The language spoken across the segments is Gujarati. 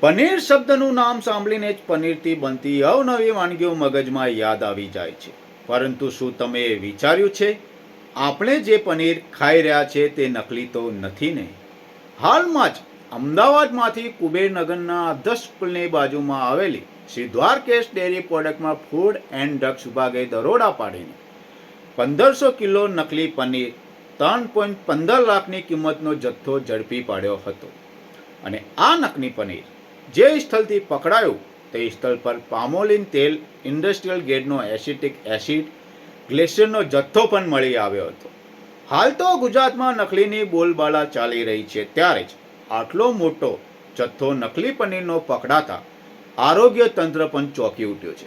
પનીર શબ્દનું નામ સાંભળીને જ પનીરથી બનતી અવનવી વાનગીઓ મગજમાં યાદ આવી જાય છે. પરંતુ શું તમે વિચાર્યું છે? આપણે જે પનીર ખાઈ રહ્યા છે તે નકલી તો નથી ને? હાલમાં જ અમદાવાદમાંથી કુબેરનગરના દસ સ્કૂલની બાજુમાં આવેલી શ્રી દ્વારકેશ ડેરી પ્રોડક્ટમાં ફૂડ એન્ડ ડ્રગ્સ વિભાગે દરોડા પાડીને પંદરસો કિલો નકલી પનીર ત્રણ પોઈન્ટ પંદર લાખની કિંમતનો જથ્થો ઝડપી પાડ્યો હતો. અને આ નકલી પનીર જે સ્થળથી પકડાયું તે સ્થળ પર પામોલિન તેલ, ઇન્ડસ્ટ્રીયલ ગ્રેડનો એસિટિક એસિડ, ગ્લેશિયરનો જથ્થો પણ મળી આવ્યો હતો. હાલ તો ગુજરાતમાં નકલીની બોલબાલા ચાલી રહી છે. ત્યારે જ આટલો મોટો જથ્થો નકલી પનીરનો પકડાતા આરોગ્ય તંત્ર પણ ચોંકી ઉઠ્યો છે.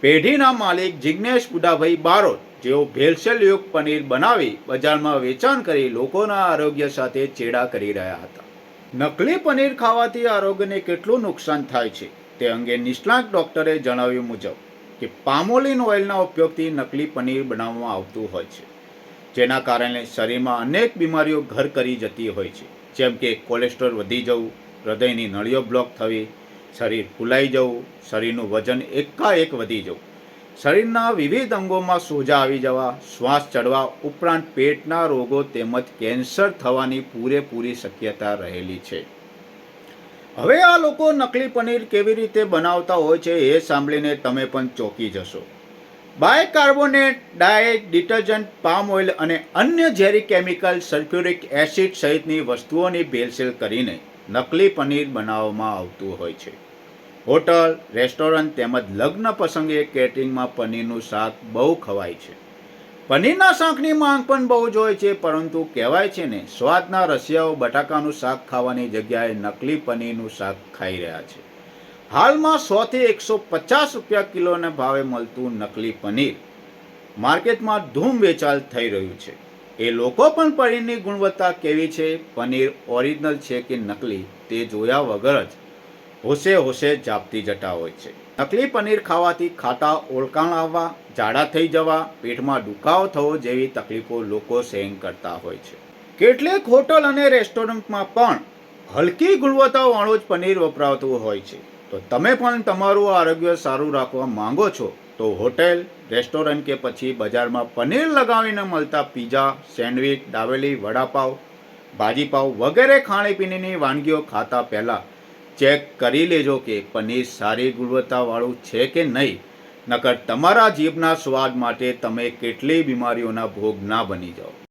પેઢીના માલિક જિજ્ઞેશ બુડાભાઈ બારોટ જેઓ ભેળસેળયુક્ત પનીર બનાવી બજારમાં વેચાણ કરી લોકોના આરોગ્ય સાથે ચેડા કરી રહ્યા હતા. નકલી પનીર ખાવાથી આરોગ્યને કેટલું નુકસાન થાય છે તે અંગે નિષ્ણાત ડોક્ટરે જણાવ્યું મુજબ કે પામોલિન ઓઇલના ઉપયોગથી નકલી પનીર બનાવવામાં આવતું હોય છે, જેના કારણે શરીરમાં અનેક બીમારીઓ ઘર કરી જતી હોય છે, જેમ કે કોલેસ્ટ્રોલ વધી જવું, હૃદયની નળીઓ બ્લોક થવી, શરીર ફૂલાઈ જવું, શરીરનું વજન એકાએક વધી જવું. શરીરના વિવિધ અંગોમાં સોજા આવી જવા, શ્વાસ ચડવા ઉપરાંત પેટના રોગો તેમજ કેન્સર થવાની પૂરેપૂરી શક્યતા રહેલી છે. હવે આ લોકો નકલી પનીર કેવી રીતે બનાવતા હોય છે એ સાંભળીને તમે પણ ચોંકી જશો. Bicarbonate, diet, detergent, palm oil અને અન્ય ઝેરી કેમિકલ, સલ્ફ્યુરિક એસિડ સહિતની વસ્તુઓની ભેળસેળ કરીને નકલી પનીર બનાવવામાં આવતું હોય છે. હોટલ, રેસ્ટોરન્ટ તેમજ લગ્ન પ્રસંગે કેટરિંગમાં પનીરનું શાક બહુ ખવાય છે. પનીરના શાકની માંગ પણ બહુ જ હોય છે, પરંતુ કહેવાય છે ને, સ્વાદના રસિયાઓ બટાકાનું શાક ખાવાની જગ્યાએ નકલી પનીરનું શાક ખાઈ રહ્યા છે. હાલમાં સોથી એકસો પચાસ રૂપિયા કિલોના ભાવે મળતું નકલી પનીર માર્કેટમાં ધૂમ વેચાણ થઈ રહ્યું છે. એ લોકો પણ પનીરની ગુણવત્તા કેવી છે? પનીર ઓરિજિનલ છે કે નકલી, તે જોયા વગર જ. હોશે હોશે જાપતી જતા હોય છે. નકલી પનીર ખાવાથી ખાતા ઓળકાણ આવવા, જાડા થઈ જવા, પેટમાં દુખાવો થવો જેવી તકલીફો લોકો સહન કરતા હોય છે. કેટલીક હોટલ અને રેસ્ટોરન્ટમાં પણ હલકી ગુણવત્તાવાળું જ પનીર વપરાતું હોય છે. તો તમે પણ તમારું આરોગ્ય સારું રાખવા માંગો છો, તો હોટેલ, રેસ્ટોરન્ટ કે પછી બજારમાં પનીર લગાવીને મળતા પીઝા, સેન્ડવિચ દાવેલી વડાપાવ, ભાજીપાવ વગેરે ખાણીપીણીની વાનગીઓ ખાતા પહેલાં ચેક કરી લેજો કે પનીર સારી ગુણવત્તાવાળું છે કે નહીં. નકર તમારા જીભના સ્વાદ માટે તમે કેટલી બીમારીઓના ભોગ ના બની જાઓ.